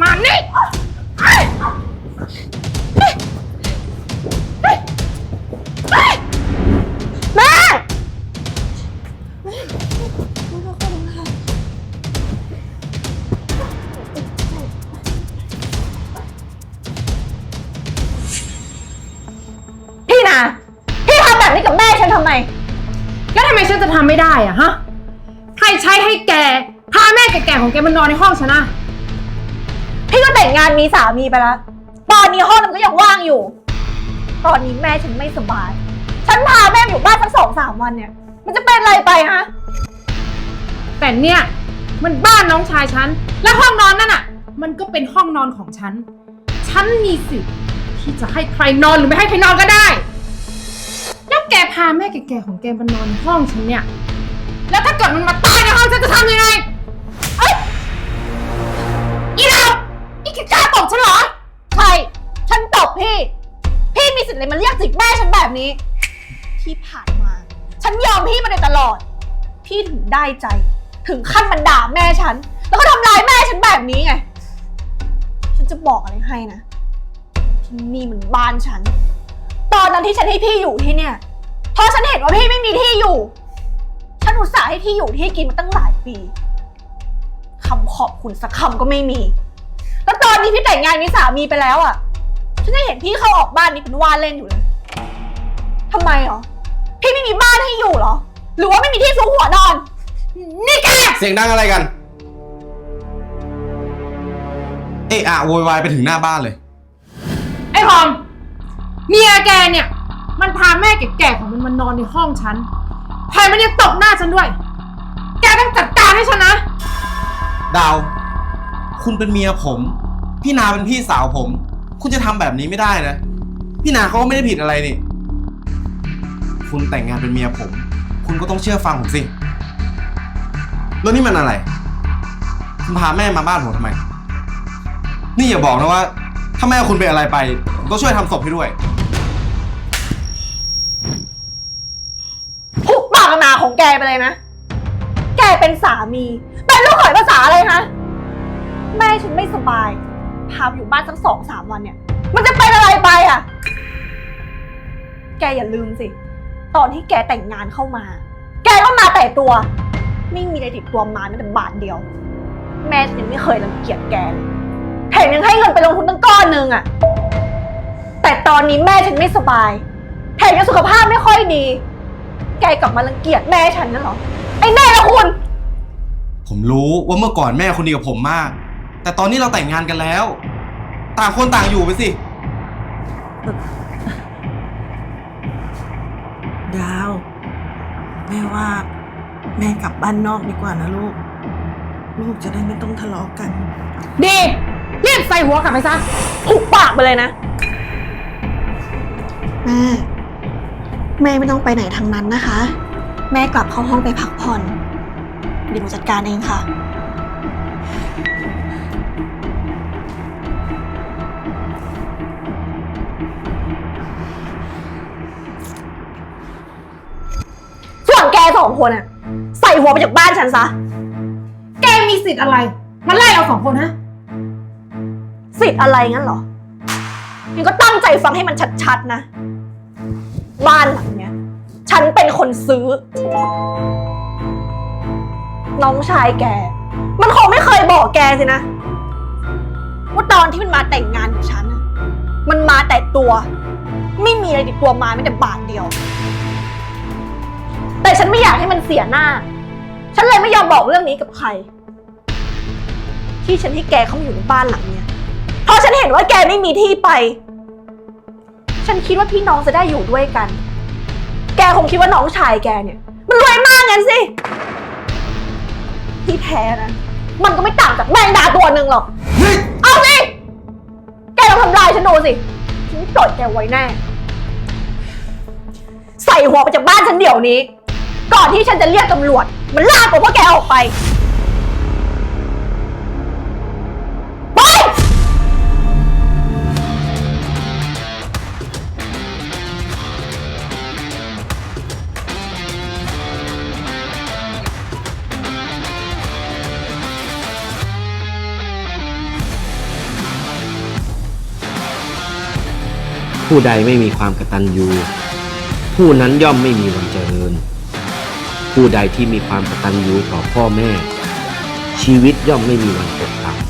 มานี่เฮ้ยเฮ้ยเฮ้ยเฮ้ยแม่พี่นาพี่ทำแบบนี้กับแม่ฉันทำไม แล้วทำไมฉันจะทำไม่ได้อะฮะ ใครใช้ให้แก พาแม่แก่ๆของแกมานอนในห้องฉันอะ พี่ก็แต่งงานมีสามีไปแล้ว ตอนนี้ห้องมันก็ยังว่างอยู่ ตอนนี้แม่ฉันไม่สบาย ฉันพาแม่มาอยู่บ้านสักสองสามวันเนี่ย มันจะเป็นอะไรไปฮะ แต่เนี่ยมันบ้านน้องชายฉัน และห้องนอนนั่นอะมันก็เป็นห้องนอนของฉัน ฉันมีสิทธิ์ที่จะให้ใครนอนหรือไม่ให้ใครนอนก็ได้ แล้วแกพาแม่แก่ๆของแกมานอนห้องฉันเนี่ย แล้วถ้าเกิดมันมาตายในห้องฉันจะทำยังไง นี้ ที่ผ่านมา ฉันยอมพี่มาโดยตลอด พี่ถึงได้ใจ ถึงขั้นมันด่าแม่ฉัน แล้วก็ทำร้ายแม่ฉันแบบนี้ไง ฉันจะบอกอะไรให้นะ ที่นี่มันบ้านฉัน ตอนนั้นที่ฉันให้พี่อยู่ที่เนี่ย เพราะฉันเห็นว่าพี่ไม่มีที่อยู่ ฉันอุตส่าห์ให้พี่อยู่ที่กินมาตั้งหลายปีคำขอบคุณสักคำก็ไม่มี แล้วตอนนี้พี่แต่งงานมีสามีไปแล้วอะ ฉันจะเห็นพี่เข้าออกบ้านนี้เป็นว่าเล่นอยู่เลย ทำไมหรอ พี่ไม่มีบ้านให้อยู่เหรอ หรือว่าไม่มีที่ซุกหัวนอน นี่แก เสียงดังอะไรกัน เอะอะโวยวายไปถึงหน้าบ้านเลย ไอ้พอมเมียแกเนี่ย มันพาแม่แก่ๆของมันมานอนในห้องฉันแถมมันยังตบหน้าฉันด้วย แกต้องจัดการให้ฉันนะ ดาว คุณเป็นเมียผม พี่นาเป็นพี่สาวผม คุณจะทำแบบนี้ไม่ได้นะ พี่นาเขาก็ไม่ได้ผิดอะไรนี่ คุณแต่งงานเป็นเมียผม คุณก็ต้องเชื่อฟังผมสิ แล้วนี่มันอะไร คุณพาแม่มาบ้านผมทำไม นี่อย่าบอกนะว่า ถ้าแม่คุณเป็นอะไรไป ก็ช่วยทำศพให้ด้วย หุบปากนาของแกไปเลยนะ แกเป็นสามี เป็นลูกเขยภาษาอะไรฮะแม่ฉันไม่สบาย พาไปอยู่บ้านสักสองสามวันเนี่ย มันจะเป็นอะไรไปอะ แกอย่าลืมสิ ตอนที่แกแต่งงานเข้ามา แกก็มาแต่ตัว ไม่มีอะไรติดตัวมาแม้แต่บาทเดียว แม่ฉันยังไม่เคยรังเกียจแกเลยแถมยังให้เงินไปลงทุนตั้งก้อนหนึงอะแต่ตอนนี้แม่ฉันไม่สบาย แถมยังสุขภาพไม่ค่อยดี แกกลับมารังเกียจแม่ฉันนั่นเหรอ ไอ้แม่ละคุณ ผมรู้ว่าเมื่อก่อนแม่คนดีกับผมมาก แต่ตอนนี้เราแต่งงานกันแล้ว ต่างคนต่างอยู่ไปสิ ดาว แม่ว่า แม่กลับบ้านนอกดีกว่านะลูก ลูกจะได้ไม่ต้องทะเลาะกัน ดีรีบใส่หัวกลับไปซะหุบปากไปเลยนะ แม่ แม่ไม่ต้องไปไหนทางนั้นนะคะ แม่กลับเข้าห้องไปพักผ่อน เดี๋ยวหนูจัดการเองค่ะ ส่วนแกสองคนอะใส่หัวไปจากบ้านฉันซะ แกมีสิทธิ์อะไร มาไล่เราสองคนฮะ สิทธิ์อะไรงั้นเหรอยังก็ตั้งใจฟังให้มันชัดๆนะ บ้านหลังเนี้ย ฉันเป็นคนซื้อ น้องชายแก มันคงไม่เคยบอกแกสินะว่าตอนที่มันมาแต่งงานกับฉันน่ะมันมาแต่ตัว ไม่มีอะไรติดตัวมาไม่แต่บาทเดียว แต่ฉันไม่อยากให้มันเสียหน้า ฉันเลยไม่ยอมบอกเรื่องนี้กับใคร ที่ฉันให้แกเข้ามาอยู่ในบ้านหลังเนี้ยเพราะฉันเห็นว่าแกไม่มีที่ไป ฉันคิดว่าพี่น้องจะได้อยู่ด้วยกัน แกคงคิดว่าน้องชายแกเนี่ย มันรวยมากงั้นสิ ที่แท้นะ มันก็ไม่ต่างจากแมงดาตัวหนึ่งหรอก เอาสิ แกลองทำลายฉันดูสิ ฉันปล่อยแกไว้แน่ ใส่หัวไปจากบ้านฉันเดี๋ยวนี้ ก่อนที่ฉันจะเรียกตำรวจ มันลากตัวพวกแกออกไป ไป ผู้ใดไม่มีความกระตันยูผู้นั้นย่อมไม่มีวันเจริญ ผู้ใดที่มีความกตัญญูต่อพ่อแม่ ชีวิตย่อมไม่มีวันตกต่ำ